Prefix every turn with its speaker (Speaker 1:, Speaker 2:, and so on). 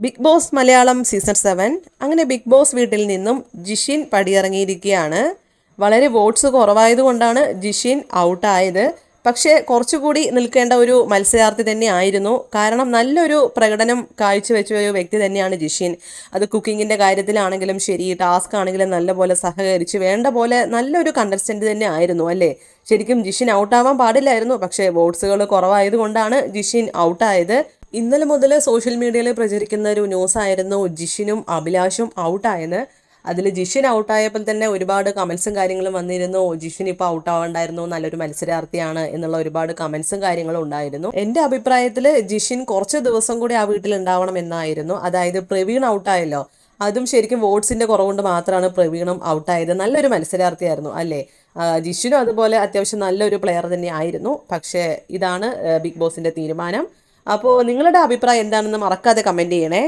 Speaker 1: Big Boss Malayalam season seven. അങ്ങനെ big Boss വീട്ടിൽ നിന്നും ജിഷിൻ പടിയിറങ്ങിയിരിക്കുകയാണ്. വളരെ വോട്ട്സ് കുറവായതുകൊണ്ടാണ് ജിഷിൻ ഔട്ടായത്. പക്ഷേ കുറച്ചുകൂടി നിൽക്കേണ്ട ഒരു മത്സരാർത്ഥി തന്നെ ആയിരുന്നു കാരണം നല്ലൊരു പ്രകടനം കാഴ്ചവെച്ച ഒരു വ്യക്തി തന്നെയാണ് ജിഷിൻ. അത് കുക്കിങ്ങിന്റെ കാര്യത്തിലാണെങ്കിലും ശരി ടാസ്ക് ആണെങ്കിലും നല്ലപോലെ സഹകരിച്ച് വേണ്ട പോലെ നല്ലൊരു കണ്ടസ്റ്റന്റ് തന്നെ ആയിരുന്നു അല്ലേ? ശരിക്കും ജിഷിൻ ഔട്ടാവാൻ പാടില്ലായിരുന്നു. പക്ഷേ വോട്ട്സുകൾ കുറവായതുകൊണ്ടാണ് ജിഷിൻ ഔട്ടായത്. ഇന്നലെ മുതൽ സോഷ്യൽ മീഡിയയിൽ പ്രചരിക്കുന്ന ഒരു ന്യൂസ് ആയിരുന്നു ജിഷിനും അഭിലാഷും ഔട്ടായത് അതിൽ ജിഷിൻ ഔട്ടായപ്പോൾ തന്നെ ഒരുപാട് കമൻസും കാര്യങ്ങളും വന്നിരുന്നു. ജിഷിൻ ഇപ്പോൾ ഔട്ടാവണ്ടായിരുന്നു നല്ലൊരു മത്സരാർത്ഥിയാണ് എന്നുള്ള ഒരുപാട് കമൻസും കാര്യങ്ങളും ഉണ്ടായിരുന്നു. എന്റെ അഭിപ്രായത്തിൽ ജിഷിൻ കുറച്ച് ദിവസം കൂടി ആ വീട്ടിൽ ഉണ്ടാവണം എന്നായിരുന്നു. അതായത് പ്രവീൺ ഔട്ടായല്ലോ അതും ശരിക്കും വോട്ട്സിന്റെ കുറവുകൊണ്ട് മാത്രമാണ് പ്രവീണും ഔട്ടായത് നല്ലൊരു മത്സരാർത്ഥിയായിരുന്നു അല്ലേ? ജിഷിനും അതുപോലെ അത്യാവശ്യം നല്ലൊരു പ്ലെയർ തന്നെ ആയിരുന്നു പക്ഷേ ഇതാണ് ബിഗ് ബോസിന്റെ തീരുമാനം. അപ്പോൾ നിങ്ങളുടെ അഭിപ്രായം എന്താണെന്ന് മറക്കാതെ കമന്റ് ചെയ്യണേ.